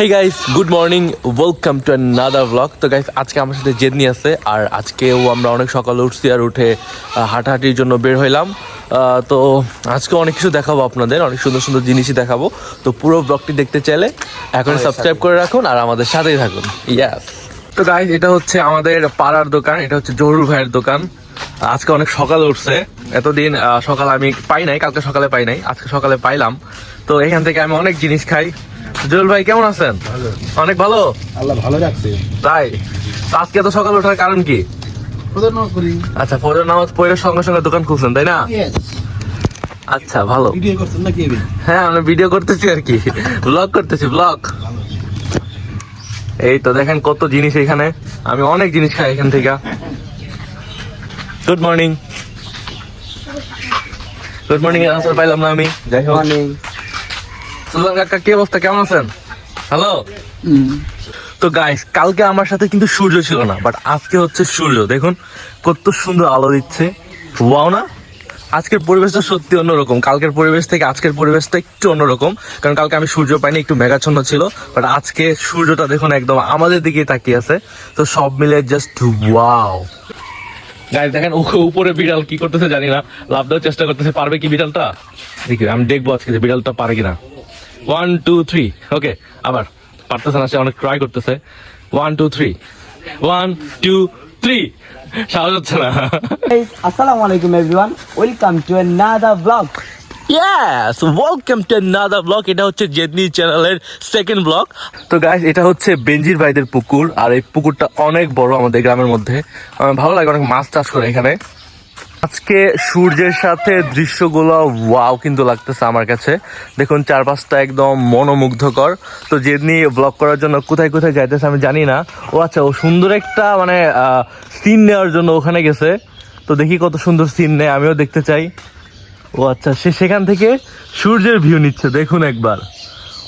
Hey guys good morning welcome to another vlog তো guys আজকে আমার সাথে জেদনি আছে আর আজকেও আমরা অনেক সকালে উঠছি আর উঠে হাঁটাহাঁটির জন্য বের হইলাম। তো আজকে অনেক কিছু দেখাবো আপনাদের অনেক সুন্দর সুন্দর জিনিসই দেখাবো। তো পুরো ব্লগটি দেখতে চাইলে এখন সাবস্ক্রাইব করে রাখুন আর আমাদের সাথেই থাকুন। ইয়াস তো গাইস এটা হচ্ছে আমাদের পাড়ার দোকান এটা হচ্ছে জহুরুল ভাইয়ের দোকান। আজকে অনেক সকালে উঠছে এতদিন সকাল আমি পাই নাই কালকে সকালে পাই নাই আজকে সকালে পাইলাম। তো এখান থেকে আমি অনেক জিনিস খাই জহুরুল ভাই কেমন আছেন? অনেক ভালো? আল্লাহ ভালো রাখছে। তাই? আজকে এত সকালে ওঠার কারণ কি? আচ্ছা ফজর নামাজ পড়ে সঙ্গে সঙ্গে দোকান খুলছেন তাই না? আচ্ছা ভালো? হ্যাঁ আমরা ভিডিও করতেছি আর কি। ব্লগ করতেছি ব্লগ এই তো দেখেন কত জিনিস এখানে। আমি অনেক জিনিস খাই এখান থেকে। Good morning good morning answer পাইলাম না আমি। যাই হোক। সুলতান কাকা, কি অবস্থা? কেমন আছেন? হ্যালো তো গাইস কালকে আমার সাথে কিন্তু সূর্য ছিল না বাট আজকে হচ্ছে সূর্য। দেখুন, কত সুন্দর আলো দিচ্ছে। ওয়াও না? আজকের পরিবেশটা সত্যি অন্যরকম। কালকের পরিবেশ থেকে আজকের পরিবেশটা একটু অন্যরকম, কারণ কালকে আমি সূর্য পাইনি, একটু মেঘাচ্ছন্ন ছিল বাট আজকে সূর্যটা দেখুন একদম আমাদের দিকে তাকিয়ে আছে। তো সব মিলে জাস্ট ওয়াও গাইস দেখেন ওকে উপরে বিড়াল কি করতেছে জানি না। লাভ দেওয়ার চেষ্টা করতেছে, পারবে কি বিড়ালটা? দেখি, আমি দেখব আজকে বিড়ালটা পারে কিনা। ওয়ান টু থ্রি ওকে আবার পারতেছে না সে অনেক ট্রাই করতেছে। One two three one two three সাহস হচ্ছে না। Assalamu alaikum everyone. Welcome to another vlog. Yes welcome to another vlog এটা হচ্ছে জেদনি চ্যানেলের সেকেন্ড ব্লগ তো গাইস এটা হচ্ছে বেঞ্জির ভাইদের পুকুর আর এই পুকুরটা অনেক বড় আমাদের গ্রামের মধ্যে। আমার ভালো লাগে অনেক মাছ চাষ করে এখানে। আজকে সূর্যের সাথে দৃশ্যগুলো ওয়াও কিন্তু লাগতেছে আমার কাছে। দেখুন, চারপাশটা একদম মনোমুগ্ধকর। তো যেদিনই ব্লগ করার জন্য কোথায় কোথায় যাইতেছে আমি জানি না। ও আচ্ছা ও সুন্দর একটা মানে সিন নেওয়ার জন্য ওখানে গেছে। তো দেখি কত সুন্দর সিন নেয়, আমিও দেখতে চাই। ও আচ্ছা সে সেখান থেকে সূর্যের ভিউ নিচ্ছে, দেখুন একবার।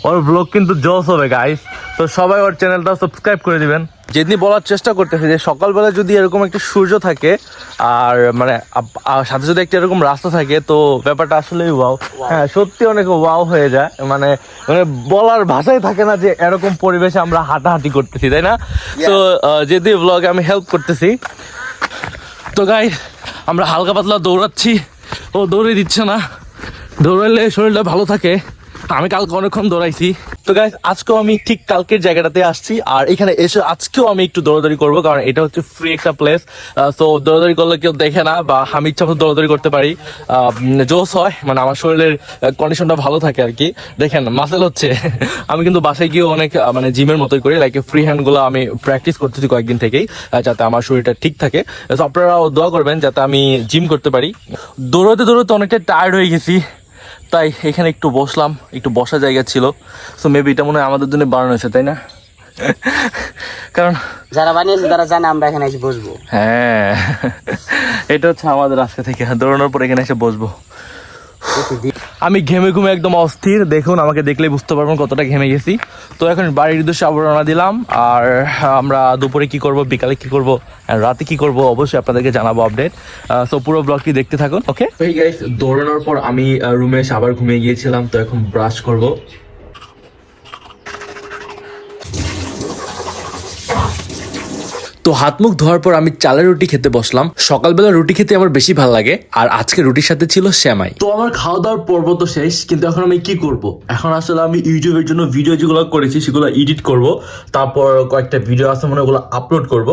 ওর ব্লগ কিন্তু জস হবে গাইস তো সবাই ওর চ্যানেলটা সাবস্ক্রাইব করে দিবেন। যেদিনই বলার চেষ্টা করতেছে যে সকালবেলা যদি এরকম একটা সূর্য থাকে আর মানে সাথে সাথে একটা এরকম রাস্তা থাকে তো ব্যাপারটা আসলেই ওয়াও হ্যাঁ সত্যি অনেক ওয়াও হয়ে যায়। মানে মানে বলার ভাষাই থাকে না যে এরকম পরিবেশে আমরা হাঁটাহাঁটি করতেছি তাই না? তো যেদি ব্লগে আমি হেল্প করতেছি তো গাই আমরা হালকা পাতলা দৌড়াচ্ছি। ও দৌড়ে দিচ্ছে না। দৌড়ালে শরীরটা ভালো থাকে। আমি কালকে অনেকক্ষণ দৌড়াইছি। তো গাইস আজকেও আমি ঠিক কালকের জায়গাটাতে আসছি, আর এখানে এসে আজকেও আমি একটু দৌড়াদৌড়ি করব, কারণ এটা হচ্ছে ফ্রি একটা প্লেস তো দৌড়াদৌড়ি করলে কেউ দেখে না, বা আমি ইচ্ছা মতো দৌড়াদৌড়ি করতে পারি। জোস হয় মানে আমার শরীরের কন্ডিশনটা ভালো থাকে আর কি। দেখেন মাসেল হচ্ছে। আমি কিন্তু বাসায় গিয়ে অনেক মানে জিমের মতোই করি লাইক ফ্রি হ্যান্ডগুলো আমি প্র্যাকটিস করতেছি কয়েকদিন থেকেই যাতে আমার শরীরটা ঠিক থাকে। আপনারাও দোয়া করবেন, যাতে আমি জিম করতে পারি। দৌড়াতে দৌড়াতে অনেকটা টায়ার্ড হয়ে গেছি। তাই এখানে একটু বসলাম একটু বসা জায়গা ছিল। সো মেবি এটা মনে হয় আমাদের জন্য বানানো হয়েছে তাই না? কারণ যারা বানিয়েছে তারা জানে আমরা এখানে এসে বসবো। হ্যাঁ। এটা হচ্ছে আমাদের আজকে থেকে। দৌড়ানোর পর এখানে এসে বসবো। আমি ঘেমে ঘুমে একদম অস্থির। দেখুন, আমাকে দেখলে বুঝতে পারবেন কতটা ঘেমে গেছি। তো এখন বাড়ির উদ্দেশ্যে আবার রওনা দিলাম। আর আমরা দুপুরে কি করব, বিকালে কি করব রাতে কি করব, অবশ্যই আপনাদেরকে জানাব আপডেট সো পুরো ব্লগটি দেখতে থাকুন ওকে দৌড়ানোর পর আমি রুমে সাবার ঘুমিয়ে গিয়েছিলাম, তো এখন ব্রাশ করব। তো হাত মুখ ধোয়ার পর আমি চালের রুটি খেতে বসলাম। সকালবেলা রুটি খেতে আমার বেশি ভালো লাগে আর আজকে রুটির সাথে ছিল শ্যামাই তো আমার খাওয়া দাওয়ার পর্ব তো শেষ কিন্তু এখন আমি কি করব? এখন আসলে আমি ইউটিউবের জন্য ভিডিও যেগুলো করেছি সেগুলো এডিট করব। তারপর কয়েকটা ভিডিও আছে মনে ওগুলো আপলোড করব।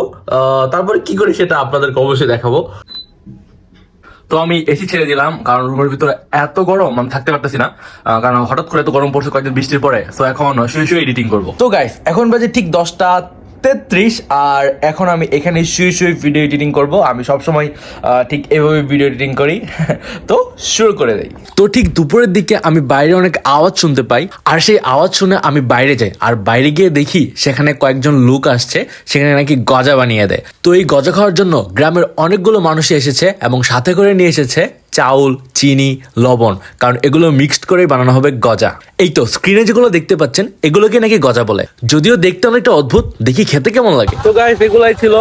তারপরে কি করি সেটা আপনাদেরকে অবশ্যই দেখাবো। তো আমি এসি ছেড়ে দিলাম কারণ রুমের ভিতরে এত গরম আমি থাকতে পারতেছি না। কারণ হঠাৎ করে এত গরম পড়ছে কয়েকদিন বৃষ্টির পরে তো এখন শুয়ে শুয়ে এডিটিং করব। তো গাইস এখন বাজে ঠিক দশটা তেত্রিশ, আর এখন আমি এখানে শুয়ে শুয়ে ভিডিও এডিটিং করব। আমি সবসময় ঠিক এভাবে ভিডিও এডিটিং করি। তো শুরু করে দেই। তো ঠিক দুপুরের দিকে আমি বাইরে অনেক আওয়াজ শুনতে পাই, আর সেই আওয়াজ শুনে আমি বাইরে যাই, আর বাইরে গিয়ে দেখি সেখানে কয়েকজন লোক আসছে, সেখানে নাকি গজা বানিয়ে দেয়। তো এই গজা খাওয়ার জন্য গ্রামের অনেকগুলো মানুষই এসেছে, এবং সাথে করে নিয়ে এসেছে চাউল, চিনি, লবণ, কারণ এগুলো মিক্সড করে বানানো হবে গজা। এই তো স্ক্রিনে যেগুলো দেখতে পাচ্ছেন, এগুলোকে নাকি গজা বলে। যদিও দেখতে অনেকটা অদ্ভুত, দেখি খেতে কেমন লাগে। তো গাইস এগুলাই ছিল।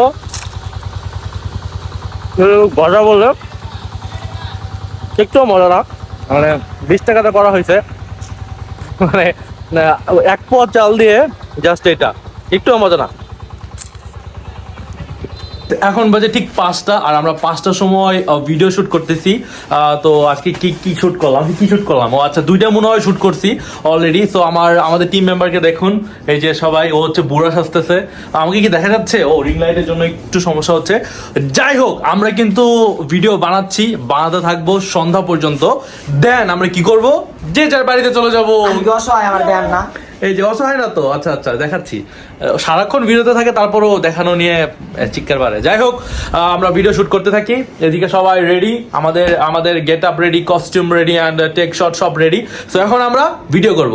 গজা বলে একটু মজা না। মানে বিশ টাকাতে করা হয়েছে। মানে এক পোয়া চাল দিয়ে জাস্ট এটা। একটু মজা না। এখন বাজে ঠিক পাঁচটা, আর আমরা পাঁচটার সময় ভিডিও শুট করতেছি। তো আজকে কি কি শুট করলাম? কি শুট করলাম? ও আচ্ছা দুইটা মনে হয় শুট করছি অলরেডি তো আমার, আমাদের টিম মেম্বারকে দেখুন। এই যে সবাই, ও হচ্ছে বুড়া সাজতেছে। আমাকে কি দেখা যাচ্ছে? ও রিং লাইটের জন্য একটু সমস্যা হচ্ছে। যাই হোক, আমরা কিন্তু ভিডিও বানাচ্ছি, বানাতে থাকব সন্ধ্যা পর্যন্ত। দেন আমরা কি করব? যে যার বাড়িতে চলে যাব। আমার দেন না। এই যে অসহায় না তো? আচ্ছা আচ্ছা দেখাচ্ছি। সারাক্ষণ ভিডিওতে থাকে, তারপরও দেখানো নিয়ে চিৎকার বাড়ে। যাই হোক আমরা ভিডিও শুট করতে থাকি। এদিকে সবাই রেডি আমাদের আমাদের get up ready costume ready and take shot সব রেডি সো এখন আমরা ভিডিও করব।